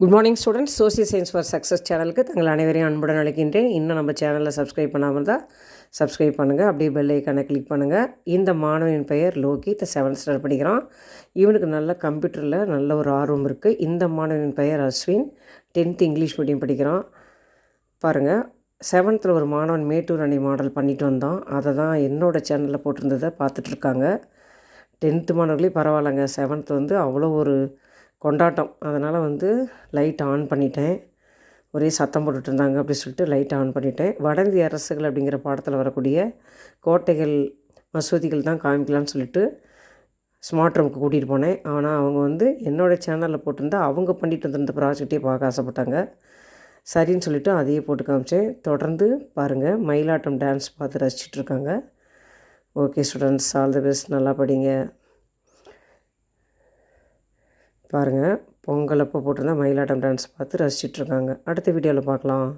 Good morning students social science for success சேனலுக்கு தங்கள் அனைவரையும் அன்புடன் அழைக்கின்றேன். இன்னும் நம்ம சேனலில் சப்ஸ்கிரைப் பண்ணாமல் தான் சப்ஸ்கிரைப் பண்ணுங்கள் அப்படியே பெல் ஐக்கானை கிளிக் பண்ணுங்கள் இந்த மாணவனின் பெயர் லோகி. த செவன்த் ஸ்டாண்டர்ட் படிக்கிறான். இவனுக்கு நல்ல கம்ப்யூட்டரில் நல்ல ஒரு ஆர்வம் இருக்குது இந்த மாணவனின் பெயர் அஸ்வின். டென்த் இங்கிலீஷ் மீடியம் படிக்கிறான். பாருங்கள் செவன்த்தில் ஒரு மாணவன் மேட்டூர் அணி மாடல் பண்ணிட்டு வந்தோம் அதை தான் என்னோடய சேனலில் போட்டிருந்ததை பார்த்துட்ருக்காங்க டென்த்து மாணவர்களே பரவாயில்லைங்க. செவன்த் வந்து அவ்வளோ ஒரு கொண்டாட்டம். அதனால் வந்து லைட் ஆன் பண்ணிட்டேன். ஒரே சத்தம் போட்டுட்டு இருந்தாங்க அப்படி சொல்லிட்டு லைட் ஆன் பண்ணிட்டேன். வடந்தி அரசுகள் அப்படிங்கிற பாடத்தில் வரக்கூடிய கோட்டைகள் மசூதிகள் தான் காமிக்கலான்னு சொல்லிட்டு ஸ்மார்ட் ரூமுக்கு கூட்டிகிட்டு போனேன். ஆனால் அவங்க வந்து என்னோடய சேனலில் போட்டிருந்தா அவங்க பண்ணிட்டு வந்திருந்த ப்ராஜெக்டே பார்க்க ஆசைப்பட்டாங்க. சரின்னு சொல்லிவிட்டு அதையே போட்டு காமிச்சேன். தொடர்ந்து பாருங்கள் மயிலாட்டம் டான்ஸ் பார்த்து ரசிச்சிட்ருக்காங்க okay students all the best நல்லா படிங்க. பாருங்கள் பொங்கல் அப்போ போட்டிருந்தா மயிலாட்டம் டான்ஸ் பார்த்து ரசிச்சிட்ருக்காங்க அடுத்த வீடியோவில் பார்க்கலாம்.